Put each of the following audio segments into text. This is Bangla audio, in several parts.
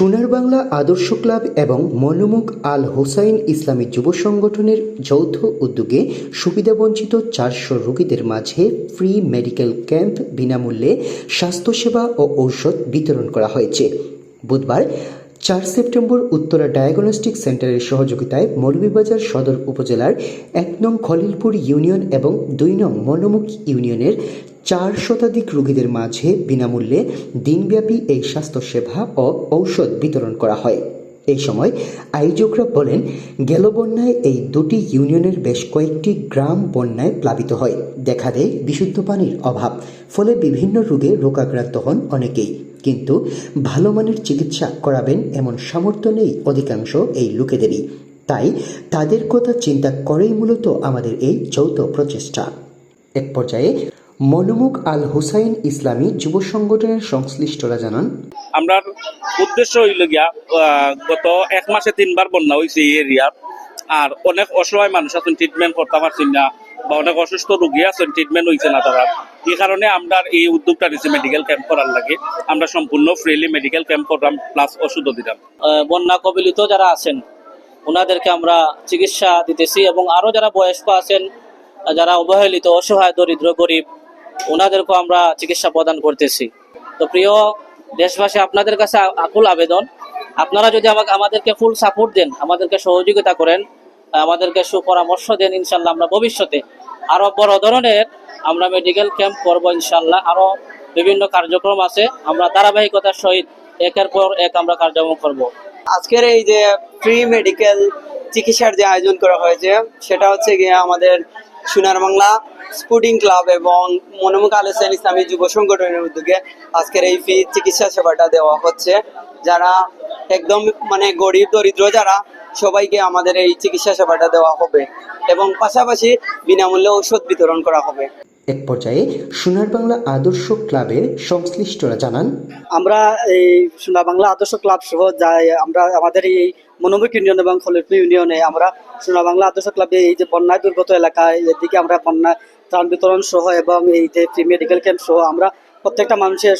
সোনার বাংলা আদর্শ ক্লাব এবং মনোমুখ আল হোসাইন ইসলামী যুব সংগঠনের যৌথ উদ্যোগে সুবিধাবঞ্চিত চারশো রোগীদের মাঝে ফ্রি মেডিকেল ক্যাম্প বিনামূল্যে স্বাস্থ্যসেবা ও ঔষধ বিতরণ করা হয়েছে। বুধবার চার সেপ্টেম্বর উত্তরা ডায়াগনস্টিক সেন্টারের সহযোগিতায় মৌলভীবাজার সদর উপজেলার এক নং খলিলপুর ইউনিয়ন এবং দুই নং মনোমুখ ইউনিয়নের চার শতাধিক রোগীদের মাঝে বিনামূল্যে দিনব্যাপী এই স্বাস্থ্যসেবা ও ঔষধ বিতরণ করা হয়। এই সময় আয়োজকরা বলেন, গেল বন্যায় এই দুটি ইউনিয়নের বেশ কয়েকটি গ্রাম বন্যায় প্লাবিত হয়। দেখা দেয় বিশুদ্ধ পানির অভাব, ফলে বিভিন্ন রোগে রোগাক্রান্ত হন অনেকেই। কিন্তু ভালো মানের চিকিৎসা করাবেন এমন সামর্থ্য নেই অধিকাংশ এই লোকেদেরই। তাই তাদের কথা চিন্তা করেই মূলত আমাদের এই যৌথ প্রচেষ্টা। এক পর্যায়ে মনোমুখ আল হুসাইন ইসলামী যুব সংগঠনের সংশ্লিষ্টরা জানান আমরা উদ্দেশ্য হইল গিয়া গত এক মাসে তিনবার বন্যা হয়েছে এই এরিয়ার। আর অনেক অসহায় মানুষ আছেন ট্রিটমেন্ট করতে পারছেন না, বা অনেক অসুস্থ রোগী আছেন ট্রিটমেন্ট হয়েছে না তারা। এই কারণে আমরা এই উদ্যোগটা নিচ্ছি মেডিকেল ক্যাম্প করার লাগে। আমরা সম্পূর্ণ ফ্রিলি মেডিকেল ক্যাম্প করলাম প্লাস ওষুধও দিলাম। বন্যা কবলিত যারা আছেন, ওনাদেরকে আমরা চিকিৎসা দিতেছি এবং আরও যারা বয়স্ক আছেন, যারা অবহেলিত, অসহায়, দরিদ্র, গরিব, ওনাদেরকেও আমরা চিকিৎসা প্রদান করতেছি। তো প্রিয় দেশবাসী, আপনাদের কাছে আকুল আবেদন। আপনারা যদি আমাকে আমাদেরকে ফুল সাপোর্ট দেন, আমাদেরকে সহযোগিতা করেন আমাদেরকে সুপরামর্শ দেন, ইনশাল্লাহ আমরা ভবিষ্যতে আরও বড় ধরনের আমরা মেডিকেল ক্যাম্প করব, ইনশাল্লাহ। আরও বিভিন্ন কার্যক্রম আছে, আমরা ধারাবাহিকতার সহিত একের পর এক আমরা কার্যক্রম করব। আজকের এই যে ফ্রি মেডিকেল চিকিৎসার যে আয়োজন করা হয়েছে, সেটা হচ্ছে গিয়ে আমাদের সোনার বাংলা স্পুডিং ক্লাব এবং মনোমুখ আলোচনা ইসলামী যুব সংগঠনের উদ্যোগে আজকের এই ফ্রি চিকিৎসা সেবাটা দেওয়া হচ্ছে। যারা একদম মানে গরিব দরিদ্র যারা সবাইকে আমাদের এই চিকিৎসা সেবাটা দেওয়া হবে এবং পাশাপাশি বিনামূল্যে ঔষধ বিতরণ করা হবে। এক পর্যায়ে সোনার বাংলা আদর্শ ক্লাবের সংশ্লিষ্টরা জানান আমরা এই সোনা বাংলা আদর্শ ক্লাব সহ যাই আমরা আমাদের এই মনোমুখ ইউনিয়ন এবং খলিলপুর ইউনিয়নে আমরা সোনা বাংলা আদর্শ ক্লাবে এই যে বন্যায় দুর্গত এলাকায় এদিকে আমরা বন্যা ত্রাণ বিতরণ সহ এবং এই যে ফ্রি মেডিকেল ক্যাম্প সহ আমরা প্রত্যেকটা মানুষের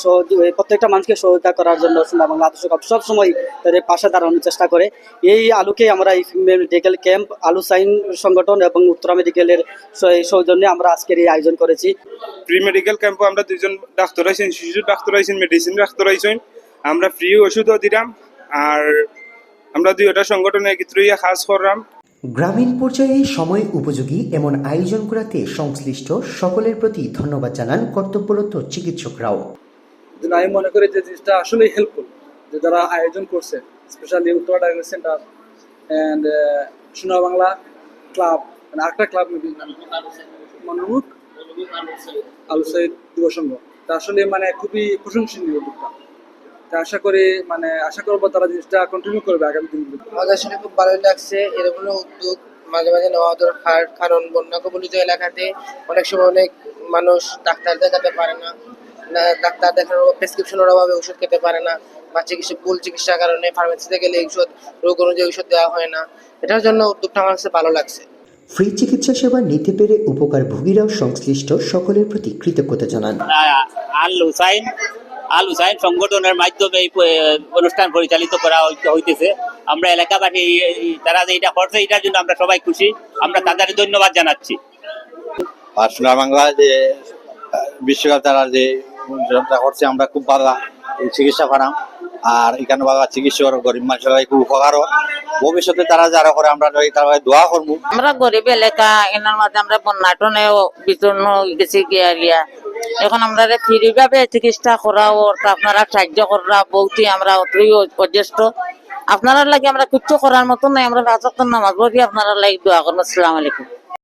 প্রত্যেকটা মানুষকে সহযোগিতা করার জন্য সোনা বাংলা আদর্শ সবসময় তাদের পাশে দাঁড়ানোর চেষ্টা করে। এই আলোকে আমরা এই মেডিকেল ক্যাম্প, আলু সাইন সংগঠন এবং উত্তরা মেডিকেলের সৌজন্যে আমরা আজকের এই আয়োজন করেছি। প্রি মেডিকেল ক্যাম্পে আমরা দুইজন ডাক্তার আইছেন শিশু ডাক্তার আইছেন মেডিসিন ডাক্তার আইছেন আমরা ফ্রি ওষুধও দিলাম, আর আমরা দুইটা সংগঠনে একত্রে কাজ করলাম। গ্রামীণ পর্যায়ে সময় উপযোগী এমন আয়োজন করাতে সংশ্লিষ্ট সকলের প্রতি ধন্যবাদ জানান কর্তব্যরত চিকিৎসকরাও। আমি মনে করি যে জিনিসটা আসলেই হেল্পফুল যে যারা আয়োজন করছে specially Uttara diagnosis centre and Sona Bangla club আরেকটা ক্লাব মনোমুখ, আলু সাইদ যুব সংঘ তা আসলে মানে খুবই প্রশংসনীয়। আশা করি মানে আশা করব তারা জিনিসটা কন্টিনিউ করবে আগামী দিনগুলোতে আমাদের আসলে খুব ভালোই লাগছে এরকম উদ্যোগ মাঝে মাঝে নেওয়া দরকার কারণ বন্যা কবলিত এলাকাতে অনেক সময় অনেক মানুষ ডাক্তার দেখাতে পারে না না ডাক্তার দেখানোর প্রেসক্রিপশনের অভাবে ওষুধ খেতে পারে না বা চিকিৎসা ভুল চিকিৎসার কারণে ফার্মেসিতে গেলে ঔষধ রোগ অনুযায়ী ঔষধ দেওয়া হয় না এটার জন্য উদ্যোগটা আমার কাছে ভালো লাগছে। ফ্রি চিকিৎসা সেবা নিতে পেরে উপকার ভোগীরাও সংশ্লিষ্ট সকলের প্রতি কৃতজ্ঞতা জানান। আহ, আল হুসাইন আল হুসাইন সংগঠনের মাধ্যমে এই অনুষ্ঠান পরিচালিত করা হইতেছে। আমরা এলাকাবাসী তারা যে এটা করছে এটার জন্য আমরা সবাই খুশি। আমরা তাদের ধন্যবাদ জানাচ্ছি। আর সোনার বাংলা যে বিশ্বকাপ তারা যে করছে আমরা খুব ভালো চিকিৎসা করাম। আর এখানে বাবা চিকিৎসক গরিব মানুষের খুব উপকার ভবিষ্যতে তারা যারা করে আমরা তারা দোয়া করব। আমরা গরিব এলাকা এনার মাঝে আমরা বন্যাটনে বিতরণ গেছি গিয়া গিয়া। এখন আমরা ফ্রি ভাবে চিকিৎসা করা ওর আপনারা সাহায্য করা বলতে আমরা অতই অজেষ্ট আপনারা লাগে আমরা কিচ্ছু করার মতন নাই, আমরা নামাজ পড়ি, আপনারা লাগে দোয়া করব আসসালামু আলাইকুম।